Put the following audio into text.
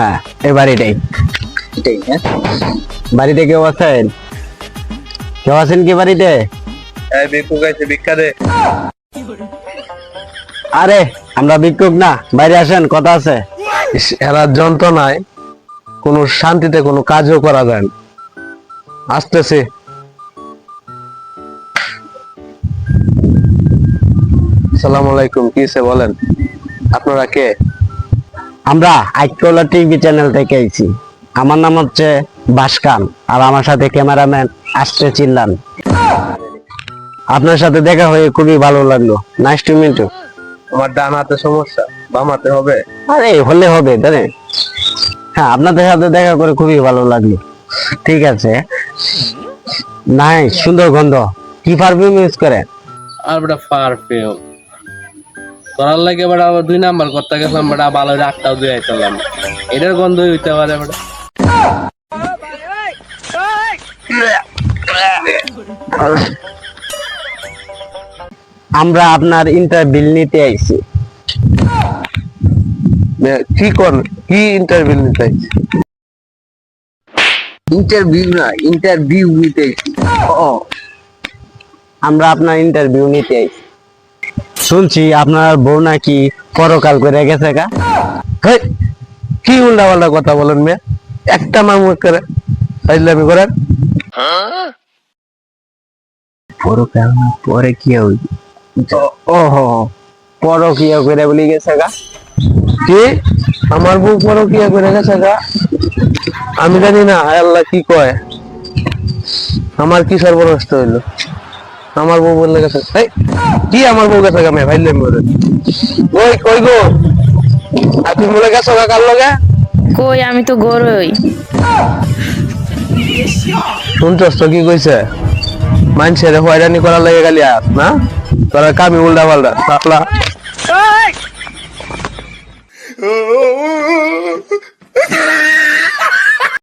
হ্যাঁ এই বাড়িটাই এটাই হ্যাঁ? বাড়িতে কেউ আছেন? কেউ আছেন কি বাড়িতে? এই বিকু ভিক্ষা দে। আরে আমরা ভিক্ষুক না বাইরে আসেন কথা আছে। এরা যন্ত্রণায় কোনো শান্তিতে কোনো কাজও করা যায় না। আসতেছে। সালাম আলাইকুম কি সে বলেন? আপনারা কে? আমরা আইকোলা টিভি চ্যানেল থেকে আইছি। আমার নাম হচ্ছে বাসকান আর আমার সাথে ক্যামেরাম্যান আসছে চিল্লান। আপনার সাথে দেখা হয়ে খুবই ভালো লাগল। নাইস টু মিট আমার ডান হাতে সমস্যা বাম হাতে হবে? আরে হলে হবে জানেন হ্যাঁ আপনাদের সাথে দেখা করে খুবই ভালো লাগল। ঠিক আছে। নাই সুন্দর গন্ধ। কি পারফিউম ইউজ করেন? আর বেটা পারফিউম করার লাগে বেটা আবার দুই নাম্বার করতে গেছিলাম বেটা ভালো রাতটাও দিয়ে আইতাম। এটার গন্ধই হইতে পারে বেটা আমরা আপনার ইন্টারভিউ নিতে আইছি। কি কর কি ইন্টারভিউ নিতে চাইছি? ইন্টারভিউ না ইন্টারভিউ নিতে ও। আমরা আপনার ইন্টারভিউ নিতে আইছি। শুনছি আপনার বউ নাকি পরকাল করে গেছে গা। কি উল্টা পাল্টা কথা বলেন মেয়ে? একটা মামু করে ফাইজলামি করেন। পরকাল না, পরে কি হই ওহো, পরকিয়া করে বলি গেছে গা। কি? আমার বউ পরকিয়া করে গেছে গা? আমি জানি না, আল্লাহ কি কয়? আমার কি সর্বনষ্ট হইল? আমার বউ বললে গেছে এই, কি আমার বউ গেছে গা মেয়ে ফাইজলামি করেন ওই কই গো? আপনি বলে গেছো গা কার লগে? কই আমি তো গরই। শুনছস তো কি কইছে? মানুষের হয়রানি করার লাগে গালি আস না? তোরা কামি উল্টা পাল্টা সাপলা